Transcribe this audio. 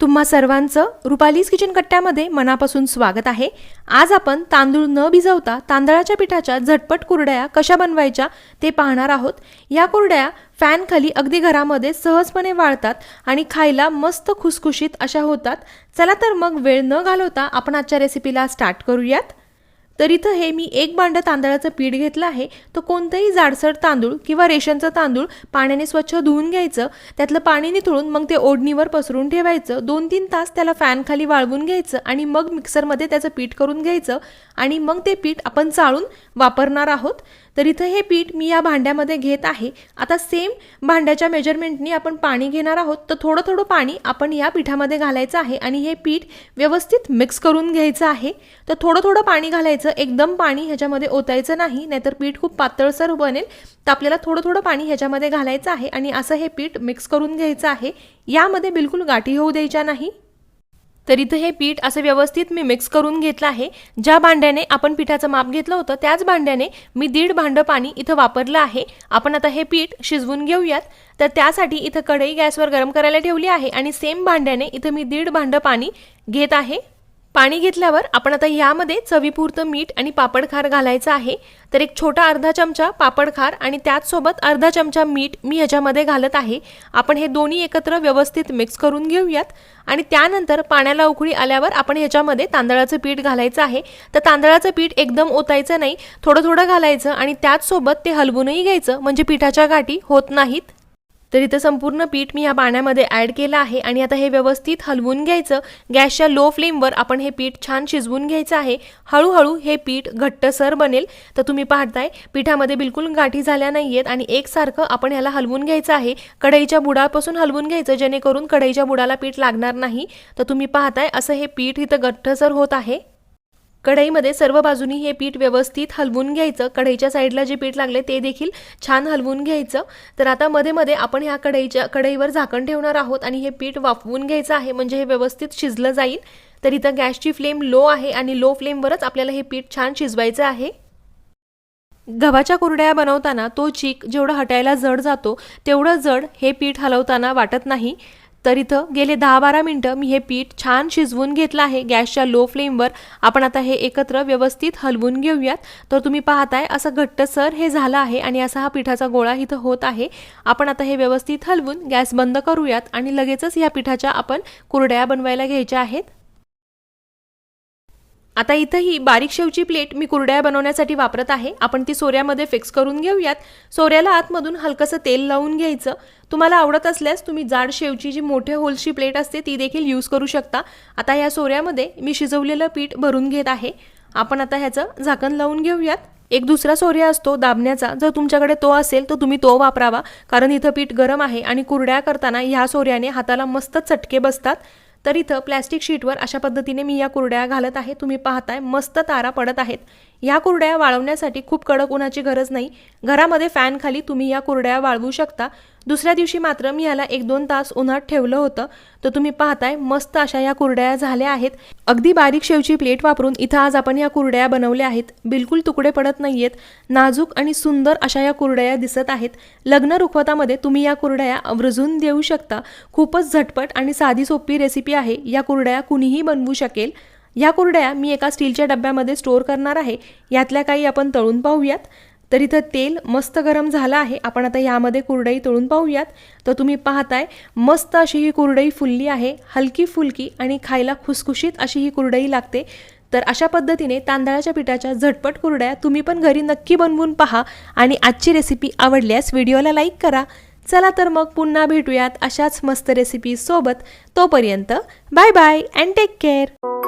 तुम्हा सर्वांचं रुपालीज किचन कट्ट्यामध्ये मनापासून स्वागत आहे. आज आपण तांदूळ न भिजवता तांदळाच्या पिठाच्या झटपट कुरड्या कशा बनवायच्या ते पाहणार आहोत. या कुरड्या फॅनखाली अगदी घरामध्ये सहजपणे वाळतात आणि खायला मस्त खुसखुशीत अशा होतात. चला तर मग वेळ न घालवता आपण आजच्या रेसिपीला स्टार्ट करूयात. तर इथं हे मी एक भांड तांदळाचं पीठ घेतलं आहे. तर कोणतंही जाडसर तांदूळ किंवा रेशनचं तांदूळ पाण्याने स्वच्छ धुवून घ्यायचं. त्यातलं पाणी निथळून मग ते ओढणीवर पसरून ठेवायचं. दोन तीन तास त्याला फॅन खाली वाळवून घ्यायचं आणि मग मिक्सरमध्ये त्याचं पीठ करून घ्यायचं. आणि मग ते पीठ आपण चाळून वापरणार आहोत. तर इथं हे पीठ मी या भांड्यामध्ये घेत आहे. आता सेम भांड्याच्या मेजरमेंटनी आपण पाणी घेणार आहोत. तर थोडं थोडं पाणी आपण या पिठामध्ये घालायचं आहे आणि हे पीठ व्यवस्थित मिक्स करून घ्यायचं आहे. तर थोडं थोडं पाणी घालायचं. एकदम पाणी ह्याच्यामध्ये ओतायचं नाही. नाहीतर पीठ खूप पातळसर बनेल. तर आपल्याला थोडं थोडं पाणी ह्याच्यामध्ये घालायचं आहे आणि असं हे पीठ मिक्स करून घ्यायचं आहे. यामध्ये बिलकुल गाठी होऊ द्यायच्या नाही. तर इथं हे पीठ असं व्यवस्थित मी मिक्स करून घेतलं आहे. ज्या भांड्याने आपण पिठाचं माप घेतलं होतं त्याच भांड्याने मी दीड भांडं पाणी इथं वापरलं आहे. आपण आता हे पीठ शिजवून घेऊयात. तर त्यासाठी इथं कढई गॅसवर गरम करायला ठेवली आहे आणि सेम भांड्याने इथं मी दीड भांडं पाणी घेत आहे. पाणी घेतल्यावर आपण आता यामध्ये चवीपुरतं मीठ आणि पापडखार घालायचं आहे. तर एक छोटा अर्धा चमचा पापडखार आणि त्याचसोबत अर्धा चमचा मीठ मी ह्याच्यामध्ये घालत आहे. आपण हे दोन्ही एकत्र व्यवस्थित मिक्स करून घेऊयात. आणि त्यानंतर पाण्याला उकळी आल्यावर आपण ह्याच्यामध्ये तांदळाचं पीठ घालायचं आहे. तर तांदळाचं पीठ एकदम ओतायचं नाही. थोडं थोडं घालायचं आणि त्याचसोबत ते हलवूनही घ्यायचं. म्हणजे पिठाच्या गाठी होत नाहीत. तर इथं संपूर्ण पीठ मी या पाण्यामध्ये ॲड केलं आहे आणि आता हे व्यवस्थित हलवून घ्यायचं. गॅसच्या लो फ्लेमवर आपण हे पीठ छान शिजवून घ्यायचं आहे. हळूहळू हे पीठ घट्टसर बनेल. तर तुम्ही पाहताय पिठामध्ये बिलकुल गाठी झाल्या नाही आहेत आणि एकसारखं आपण ह्याला हलवून घ्यायचं आहे. कढईच्या बुडापासून हलवून घ्यायचं जेणेकरून कढईच्या बुडाला पीठ लागणार नाही. तर तुम्ही पाहताय असं हे पीठ इथं घट्टसर होत आहे. कढईमध्ये सर्व बाजूनी हे पीठ व्यवस्थित हलवून घ्यायचं. कढईच्या साईडला जे पीठ लागले ते देखील छान हलवून घ्यायचं. तर आता मध्ये मध्ये आपण ह्या कढईच्या कढईवर झाकण ठेवणार आहोत आणि हे पीठ वाफवून घ्यायचं आहे. म्हणजे हे व्यवस्थित शिजलं जाईल. तर इथं गॅसची फ्लेम लो आहे आणि लो फ्लेमवरच आपल्याला हे पीठ छान शिजवायचं आहे. गव्हाच्या कुरड्या बनवताना तो चीक जेवढा हटायला जड जातो तेवढं जड हे पीठ हलवताना वाटत नाही. तर इथं गेले दहा बारा मिनटं मी हे पीठ छान शिजवून घेतलं आहे. गॅसच्या लो फ्लेमवर आपण आता हे एकत्र व्यवस्थित हलवून घेऊयात. तर तुम्ही पाहताय असं घट्टसर हे झालं आहे आणि असा हा पिठाचा गोळा इथं होत आहे. आपण आता हे व्यवस्थित हलवून गॅस बंद करूयात आणि लगेचच या पिठाच्या आपण कुरड्या बनवायला घ्यायच्या आहेत. आता इथं ही बारीक शेवची प्लेट मी कुरड्या बनवण्यासाठी वापरत आहे. आपण ती सोऱ्यामध्ये फिक्स करून घेऊयात. सोऱ्याला आतमधून हलकंसं तेल लावून घ्यायचं. तुम्हाला आवडत असल्यास तुम्ही जाड शेवची जी मोठ्या होलची प्लेट असते ती देखील यूज करू शकता. आता या सोऱ्यामध्ये मी शिजवलेलं पीठ भरून घेत आहे. आपण आता ह्याचं झाकण लावून घेऊयात. एक दुसरा सोर्या असतो दाबण्याचा. जर तुमच्याकडे तो असेल तर तुम्ही तो वापरावा. कारण इथं पीठ गरम आहे आणि कुरड्या करताना ह्या सोऱ्याने हाताला मस्त चटके बसतात. तर इथं प्लॅस्टिक शीटवर अशा पद्धतीने मी या कुरड्या घालत आहे. तुम्ही पाहताय मस्त तारा पडत आहेत. या कुरड्या वाळवण्यासाठी खूप कडक उन्हाची गरज नाही. घरामध्ये फॅनखाली तुम्ही या कुरड्या वाळवू शकता. दुसऱ्या दिवशी मात्र मी याला एक दोन तास उन्हात ठेवलं होतं. तर तुम्ही पाहताय मस्त अशा या कुरड्या झाल्या आहेत. अगदी बारीक शेवची प्लेट वापरून इथं आज आपण या कुरड्या बनवल्या आहेत. बिलकुल तुकडे पडत नाही आहेत नाजूक आणि सुंदर अशा या कुरड्या दिसत आहेत. लग्न रुखवतामध्ये तुम्ही या कुरड्या आवर्जून देऊ शकता. खूपच झटपट आणि साधी सोपी रेसिपी आहे. या कुरड्या कुणीही बनवू शकेल. या कुरड्या मी एका स्टीलच्या डब्यामध्ये स्टोअर करणार आहे. यातल्या काही आपण तळून पाहूयात. तर इथं तेल मस्त गरम झालं आहे. आपण आता यामध्ये कुरडई तळून पाहूयात. तर तुम्ही पाहताय मस्त अशी ही कुरडई फुलली आहे. हलकी फुलकी आणि खायला खुसखुशीत अशी ही कुरडई लागते. तर अशा पद्धतीने तांदळाच्या पिठाच्या झटपट कुरड्या तुम्ही पण घरी नक्की बनवून पहा आणि आजची रेसिपी आवडल्यास व्हिडिओला लाईक करा. चला तर मग पुन्हा भेटूयात अशाच मस्त रेसिपी सोबत. तोपर्यंत bye bye and take care